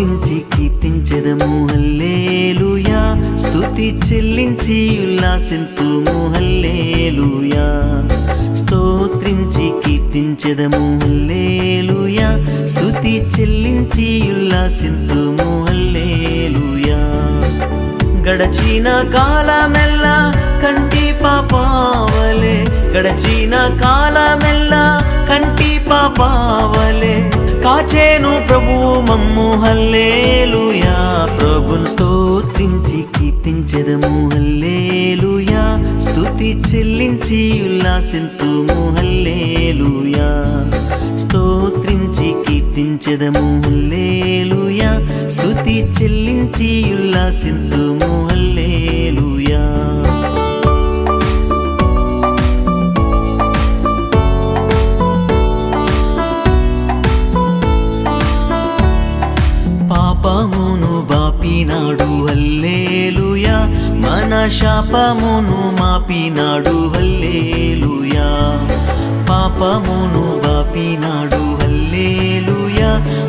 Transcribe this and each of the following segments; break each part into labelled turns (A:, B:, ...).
A: స్తుతించి కీర్తించెదము హల్లేలుయా స్తుతి చెల్లించి ఉల్లాసింతుము హల్లేలుయా స్తోత్రించి కీర్తించెదము హల్లేలుయా స్తుతి చెల్లించి ఉల్లాసింతుము హల్లేలుయా గడచిన కాలమెల్లా కంటి పాపావలే. గడచిన కాలమెల్లా కంటి పాపావలే. కాచే ప్రభు మమ్ము హల్లేలుయా. ప్రభును స్తోత్రించి కీర్తించెదము హల్లేలుయా. స్తుతి చెల్లించి ఉల్లాసింతుము హల్లేలుయా. స్తోత్రించి కీర్తించెదము హల్లేలుయా. స్తుతి చెల్లించి ఉల్లాసింతుము హల్లేలుయా. మాపినాడు హల్లేలుయా. మన శాపమును మాపినాడు హల్లేలుయా. పాపమును బాపినాడు హల్లేలుయా.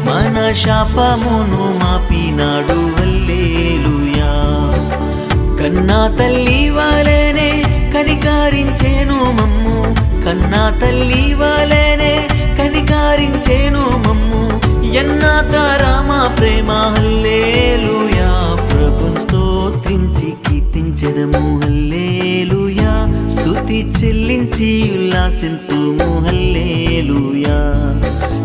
A: మన శాపమును మాపినాడు హల్లేలుయా. కన్నా తల్లి వాలనే కనికారించేను మమ్ము. కన్నా తల్లి వాలనే కనికారించేను మమ్ము. ఎన్నాత రామ స్తుతించి ఉల్లాసింతుము హల్లేలుయా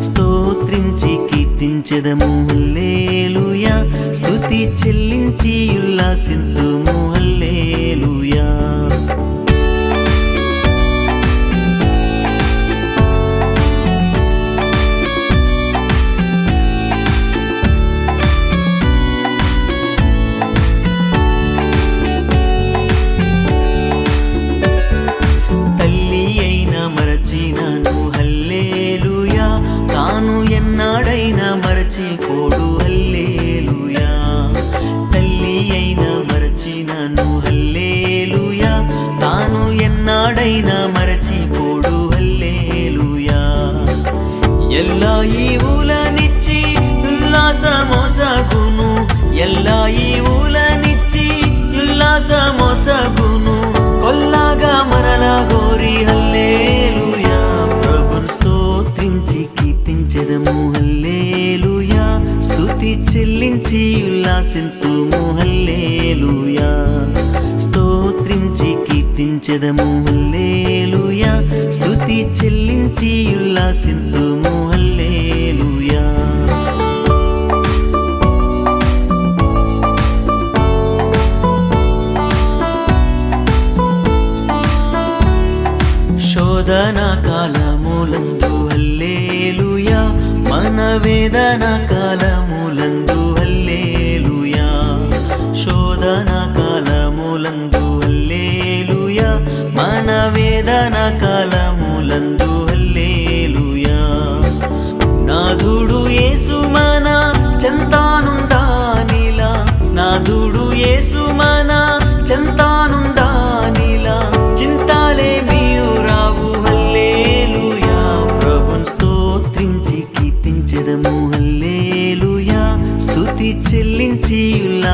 A: స్తోత్రించి కీర్తించదము హల్లేలుయా స్తుతి చెల్లించి ఉల్లాసింతుము ఎన్నడైనా మరచిపోడు హల్లేలుయా. ఎల్లా ఈవులనిచ్చి ఉల్లాసమోసగును ఎల్లా ఈవులనిచ్చి ఉల్లాసమోసగును కొల్లాగా మరలా గోరి హల్లేలుయా. ప్రభుని స్తోత్రించి కీర్తించెదము హల్లేలుయా. స్తుతి చెల్లించి ఉల్లాసింతుము హల్లేలుయా. స్థుతించదము కీర్తించెదము హల్లేలుయా. స్తుతి చెల్లించి ఉల్లాసిందుము హల్లేలుయా. శోధన కాలములందు హల్లేలుయా. మన వేదన కాలములందు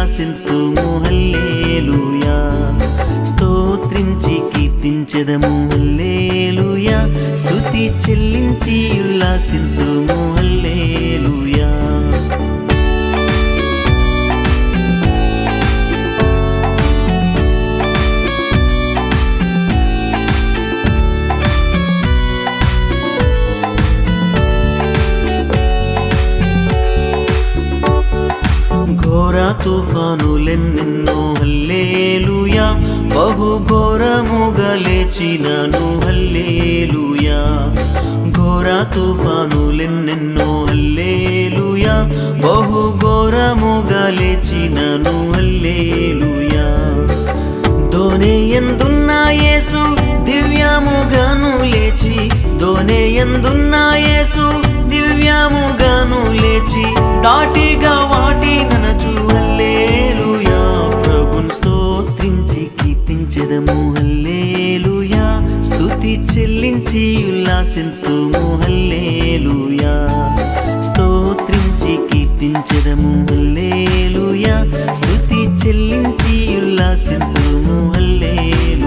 A: ఉల్లాసింతుము హల్లేలుయా స్తోత్రించి కీర్తించదము హల్లేలుయా స్తుతి చెల్లించి ఉల్లాసింతుము హల్లేలుయా. బహు ఘోరముగా లేచినను హల్లేలుయా. ఘోర తుఫానులెన్నెన్నో హల్లేలుయా. బహు ఘోరముగా లేచినను హల్లేలుయా. దోనే ఎందున్నా యేసు దివ్యముగాను లేచి. దోనే ఎందున్నా యేసు దివ్యముగాను లేచి. దాటిగా వాటి ననచు గీతము హల్లేలుయా స్థుతి చెల్లించి ఉల్లాసింతుము హల్లేలుయా స్తోత్రించి కీర్తించదము హల్లేలుయా స్థుతి చెల్లించి ఉల్లాసింతుము హల్లేలు